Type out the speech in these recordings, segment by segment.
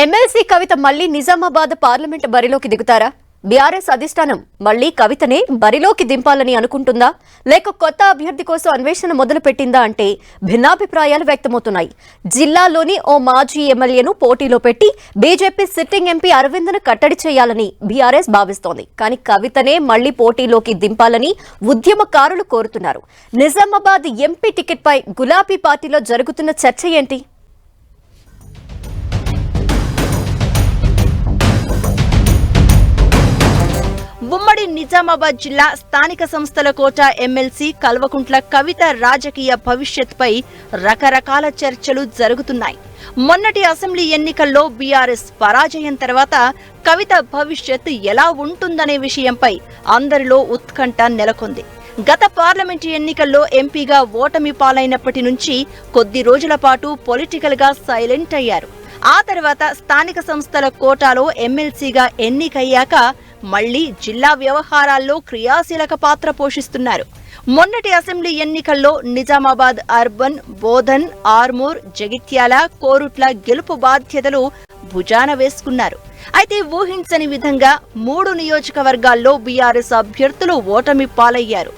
MLC కవిత మళ్ళీ Nizamabad parliament బరిలోకి దిగుతారా? BRS అధిష్టానం మళ్ళీ కవితనే బరిలోకి దింపాలని అనుకుంటుందా? లేక కొత్త అభ్యర్థి కోసం అన్వేషణ మొదలు పెట్టిందా అంటే భిన్నాభిప్రాయాలు వ్యక్తమవుతున్నాయి. జిల్లాలోని ఓ మాజీ ఎమ్మెల్యేను పోటీలో పెట్టి బీజేపీ సిట్టింగ్ ఎంపీ అరవింద్ను కట్టడి చేయాలని బీఆర్ఎస్ భావిస్తోంది. కానీ కవితనే మళ్ళీ పోటీలోకి దింపాలని ఉద్యమకారులు కోరుతున్నారు. నిజామాబాద్ ఎంపీ టికెట్పై గులాబీ పార్టీలో జరుగుతున్న చర్చ ఏంటి? ఉమ్మడి నిజామాబాద్ జిల్లా స్థానిక సంస్థల కోట ఎమ్మెల్సీ కల్వకుంట్ల కవిత రాజకీయ భవిష్యత్పై రకరకాల చర్చలు జరుగుతున్నాయి. మొన్నటి అసెంబ్లీ ఎన్నికల్లో బీఆర్ఎస్ పరాజయం తర్వాత కవిత భవిష్యత్ ఎలా ఉంటుందనే విషయంపై అందరిలో ఉత్కంఠ నెలకొంది. గత పార్లమెంటు ఎన్నికల్లో ఎంపీగా ఓటమి పాలైనప్పటి నుంచి కొద్ది రోజుల పాటు పొలిటికల్గా సైలెంట్ అయ్యారు. ఆ తర్వాత స్థానిక సంస్థల కోటాలో ఎమ్మెల్సీగా ఎన్నికయ్యాక మళ్ళీ జిల్లా వ్యవహారాల్లో క్రియాశీలక పాత్ర పోషిస్తున్నారు. మొన్నటి అసెంబ్లీ ఎన్నికల్లో నిజామాబాద్ అర్బన్ బోధన్ ఆర్మూర్ జగిత్యాల కోరుట్ల గెలుపు బాధ్యతలు భుజాన వేసుకున్నారు. అయితే ఊహించని విధంగా మూడు నియోజకవర్గాల్లో బీఆర్ఎస్ అభ్యర్థులు ఓటమి పాలయ్యారు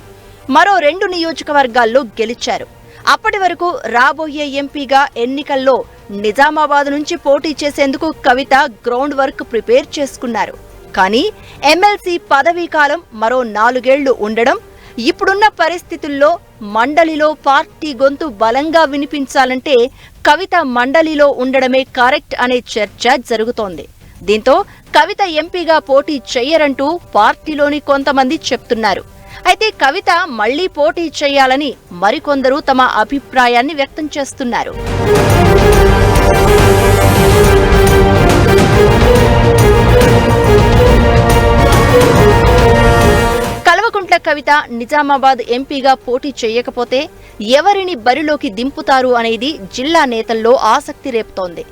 మరో రెండు నియోజకవర్గాల్లో గెలిచారు. అప్పటి వరకు రాబోయే ఎంపీగా ఎన్నికల్లో నిజామాబాద్ నుంచి పోటీ చేసేందుకు కవిత గ్రౌండ్ వర్క్ ప్రిపేర్ చేసుకున్నారు. కానీ ఎమ్మెల్సీ పదవీ కాలం మరో నాలుగేళ్ళు ఉండడం ఇప్పుడున్న పరిస్థితుల్లో మండలిలో పార్టీ గొంతు బలంగా వినిపించాలంటే కవిత మండలిలో ఉండడమే కరెక్ట్ అనే చర్చ జరుగుతోంది. దీంతో కవిత ఎంపీగా పోటీ చెయ్యరంటూ పార్టీలోని కొంతమంది చెప్తున్నారు. అయితే కవిత మళ్ళీ పోటీ చేయాలని మరికొందరు తమ అభిప్రాయాన్ని వ్యక్తం చేస్తున్నారు. కల్వకుంట్ల నిజామాబాద్ ఎంపీగా పోటీ చేయకపోతే ఎవరిని బరిలోకి దింపుతారు అనేది జిల్లా నేతల్లో ఆసక్తి రేపుతోంది.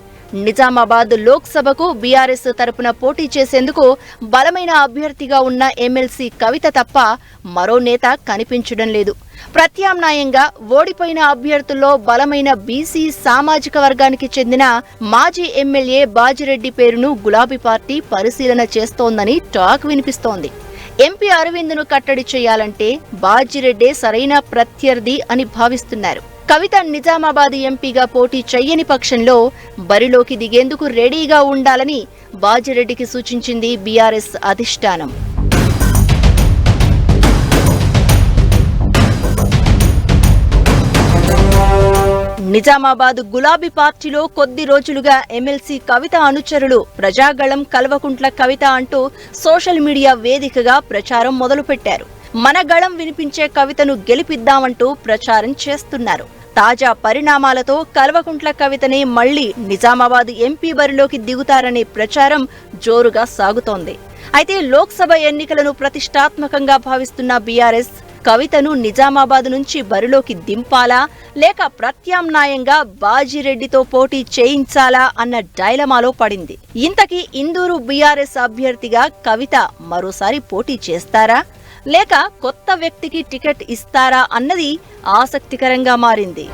నిజామాబాద్ లోక్సభకు బీఆర్ఎస్ తరపున పోటీ చేసేందుకు బలమైన అభ్యర్థిగా ఉన్న ఎమ్మెల్సీ కవిత తప్ప మరో నేత కనిపించడం లేదు. ప్రత్యామ్నాయంగా ఓడిపోయిన అభ్యర్థుల్లో బలమైన బీసీ సామాజిక వర్గానికి చెందిన మాజీ ఎమ్మెల్యే బాజిరెడ్డి పేరును గులాబీ పార్టీ పరిశీలన చేస్తోందని టాక్ వినిపిస్తోంది. ఎంపీ అరవింద్ను కట్టడి చేయాలంటే బాజిరెడ్డే సరైన ప్రత్యర్థి అని భావిస్తున్నారు. కవిత నిజామాబాద్ ఎంపీగా పోటీ చెయ్యని పక్షంలో బరిలోకి దిగేందుకు రెడీగా ఉండాలని బాజిరెడ్డికి సూచించింది బీఆర్ఎస్ అధిష్టానం. నిజామాబాద్ గులాబీ పార్టీలో కొద్ది రోజులుగా ఎమ్మెల్సీ కవిత అనుచరులు ప్రజాగళం కల్వకుంట్ల కవిత అంటూ సోషల్ మీడియా వేదికగా ప్రచారం మొదలుపెట్టారు. మన గళం వినిపించే కవితను గెలిపిద్దామంటూ ప్రచారం చేస్తున్నారు. తాజా పరిణామాలతో కల్వకుంట్ల కవితనే మళ్ళీ నిజామాబాద్ ఎంపీ బరిలోకి దిగుతారనే ప్రచారం జోరుగా సాగుతోంది. అయితే లోక్సభ ఎన్నికలను ప్రతిష్టాత్మకంగా భావిస్తున్న బీఆర్ఎస్ కవితను నిజామాబాద్ నుంచి బరిలోకి దింపాలా లేక ప్రత్యామ్నాయంగా బాజిరెడ్డితో పోటీ చేయించాలా అన్న డైలమాలో పడింది. ఇంతకీ ఇందూరు బీఆర్ఎస్ అభ్యర్థిగా కవిత మరోసారి పోటీ చేస్తారా? లేక కొత్త వ్యక్తికి టికెట్ ఇస్తారా అన్నది ఆసక్తికరంగా మారింది.